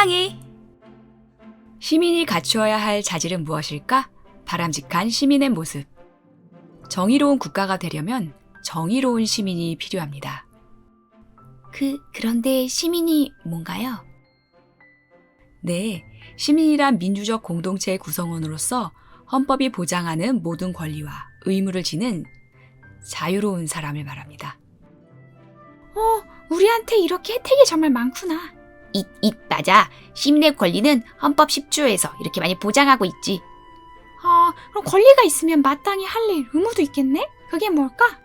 강의! 시민이 갖추어야 할 자질은 무엇일까? 바람직한 시민의 모습. 정의로운 국가가 되려면 정의로운 시민이 필요합니다. 그, 그런데 시민이 뭔가요? 네, 시민이란 민주적 공동체의 구성원으로서 헌법이 보장하는 모든 권리와 의무를 지닌 자유로운 사람을 말합니다. 어, 우리한테 이렇게 혜택이 정말 많구나. 잇, 잇, 맞아. 시민의 권리는 헌법 10조에서 이렇게 많이 보장하고 있지. 아, 그럼 권리가 있으면 마땅히 할 일, 의무도 있겠네? 그게 뭘까?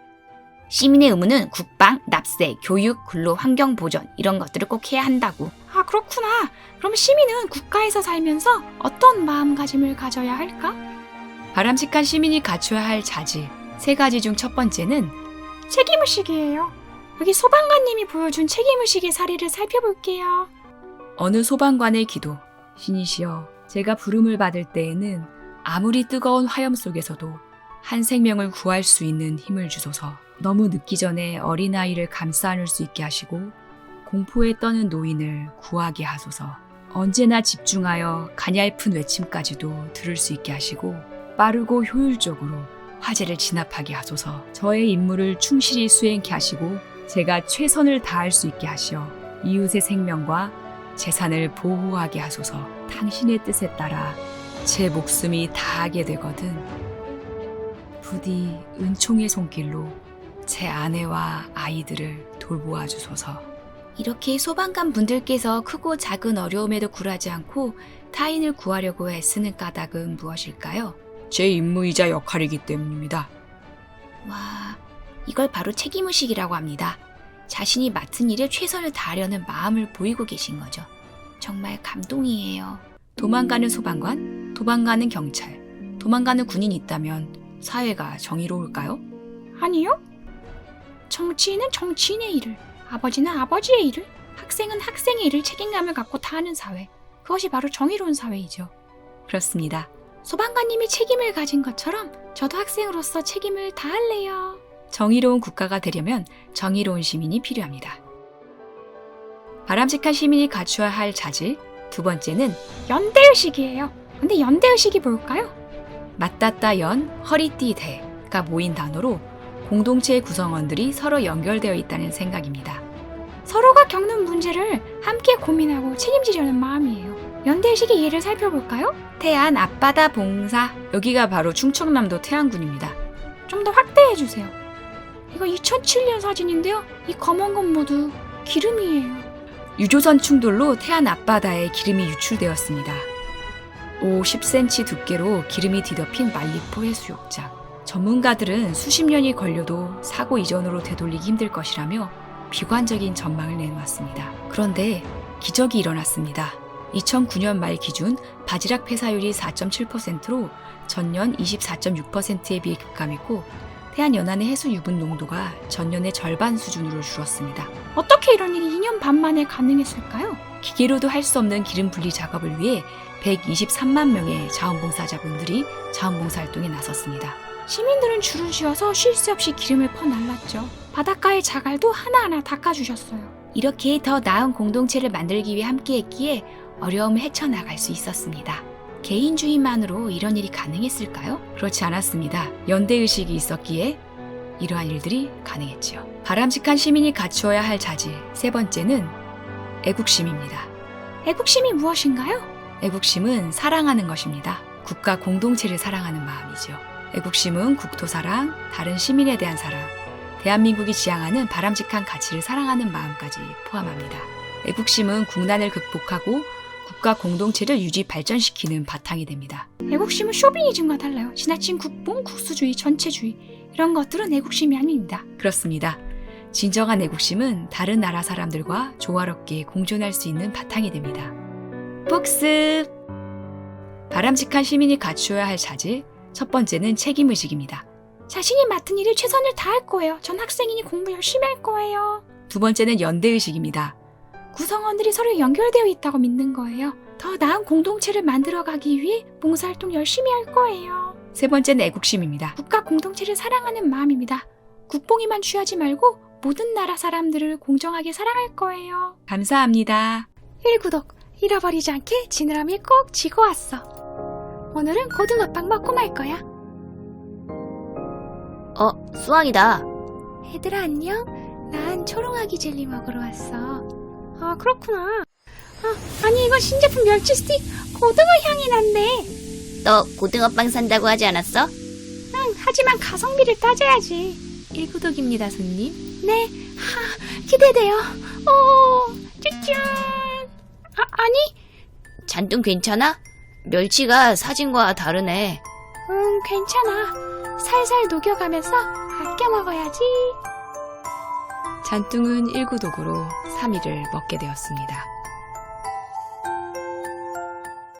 시민의 의무는 국방, 납세, 교육, 근로, 환경 보전 이런 것들을 꼭 해야 한다고. 아, 그렇구나. 그럼 시민은 국가에서 살면서 어떤 마음가짐을 가져야 할까? 바람직한 시민이 갖춰야 할 자질 세 가지 중 첫 번째는 책임의식이에요. 여기 소방관님이 보여준 책임의식의 사례를 살펴볼게요. 어느 소방관의 기도. 신이시여, 제가 부름을 받을 때에는 아무리 뜨거운 화염 속에서도 한 생명을 구할 수 있는 힘을 주소서. 너무 늦기 전에 어린아이를 감싸 안을 수 있게 하시고 공포에 떠는 노인을 구하게 하소서. 언제나 집중하여 가냘픈 외침까지도 들을 수 있게 하시고 빠르고 효율적으로 화제를 진압하게 하소서. 저의 임무를 충실히 수행케 하시고 제가 최선을 다할 수 있게 하시어 이웃의 생명과 재산을 보호하게 하소서. 당신의 뜻에 따라 제 목숨이 다하게 되거든. 부디 은총의 손길로 제 아내와 아이들을 돌보아 주소서. 이렇게 소방관 분들께서 크고 작은 어려움에도 굴하지 않고 타인을 구하려고 애쓰는 까닭은 무엇일까요? 제 임무이자 역할이기 때문입니다. 와, 이걸 바로 책임의식이라고 합니다. 자신이 맡은 일에 최선을 다하려는 마음을 보이고 계신 거죠. 정말 감동이에요. 도망가는 소방관, 도망가는 경찰, 도망가는 군인이 있다면 사회가 정의로울까요? 아니요? 정치인은 정치인의 일을, 아버지는 아버지의 일을, 학생은 학생의 일을 책임감을 갖고 다 하는 사회. 그것이 바로 정의로운 사회이죠. 그렇습니다. 소방관님이 책임을 가진 것처럼 저도 학생으로서 책임을 다할래요. 정의로운 국가가 되려면 정의로운 시민이 필요합니다. 바람직한 시민이 갖추어야 할 자질 두 번째는 연대의식이에요. 근데 연대의식이 뭘까요? 맞닿다 연 허리띠 대가 모인 단어로 공동체의 구성원들이 서로 연결되어 있다는 생각입니다. 서로가 겪는 문제를 함께 고민하고 책임지려는 마음이에요. 연대의식의 예를 살펴볼까요? 태안 앞바다 봉사 여기가 바로 충청남도 태안군입니다. 좀 더 확대해주세요. 이거 2007년 사진인데요. 이 검은 건 모두 기름이에요. 유조선 충돌로 태안 앞바다에 기름이 유출되었습니다. 5, 10cm 두께로 기름이 뒤덮인 말리포 해수욕장. 전문가들은 수십 년이 걸려도 사고 이전으로 되돌리기 힘들 것이라며 비관적인 전망을 내놓았습니다. 그런데 기적이 일어났습니다. 2009년 말 기준 바지락 폐사율이 4.7%로 전년 24.6%에 비해 급감했고 태안 연안의 해수 유분 농도가 전년의 절반 수준으로 줄었습니다. 어떻게 이런 일이 2년 반 만에 가능했을까요? 기계로도 할 수 없는 기름 분리 작업을 위해 123만 명의 자원봉사자분들이 자원봉사 활동에 나섰습니다. 시민들은 줄을 쥐어서 쉴 새 없이 기름을 퍼날랐죠. 바닷가의 자갈도 하나하나 닦아주셨어요. 이렇게 더 나은 공동체를 만들기 위해 함께했기에 어려움을 헤쳐나갈 수 있었습니다. 개인주의만으로 이런 일이 가능했을까요? 그렇지 않았습니다. 연대의식이 있었기에 이러한 일들이 가능했지요. 바람직한 시민이 갖추어야 할 자질 세 번째는 애국심입니다. 애국심이 무엇인가요? 애국심은 사랑하는 것입니다. 국가 공동체를 사랑하는 마음이죠. 애국심은 국토 사랑, 다른 시민에 대한 사랑, 대한민국이 지향하는 바람직한 가치를 사랑하는 마음까지 포함합니다. 애국심은 국난을 극복하고 국가 공동체를 유지 발전시키는 바탕이 됩니다. 애국심은 쇼비니즘과 달라요. 지나친 국뽕, 국수주의, 전체주의 이런 것들은 애국심이 아닙니다. 그렇습니다. 진정한 애국심은 다른 나라 사람들과 조화롭게 공존할 수 있는 바탕이 됩니다. 복습! 바람직한 시민이 갖추어야 할 자질 첫 번째는 책임의식입니다. 자신이 맡은 일에 최선을 다할 거예요. 전 학생이니 공부 열심히 할 거예요. 두 번째는 연대의식입니다. 구성원들이 서로 연결되어 있다고 믿는 거예요. 더 나은 공동체를 만들어가기 위해 봉사활동 열심히 할 거예요. 세 번째는 애국심입니다. 국가 공동체를 사랑하는 마음입니다. 국뽕이만 취하지 말고 모든 나라 사람들을 공정하게 사랑할 거예요. 감사합니다. 1구독, 잃어버리지 않게 지느러미 꼭 쥐고 왔어. 오늘은 고등어빵 먹고 말 거야. 어, 수학이다. 얘들아 안녕? 난 초롱아기 젤리 먹으러 왔어. 아 그렇구나. 아, 아니 이거 신제품 멸치 스틱 고등어 향이 난대. 너 고등어빵 산다고 하지 않았어? 응, 하지만 가성비를 따져야지. 1구독입니다, 손님. 네, 하, 기대돼요. 오, 쭈쭈. 아, 아니, 잔뜩 괜찮아? 멸치가 사진과 다르네. 응, 괜찮아. 살살 녹여가면서 아껴 먹어야지. 잔뚱은 1구독으로 3일을 먹게 되었습니다.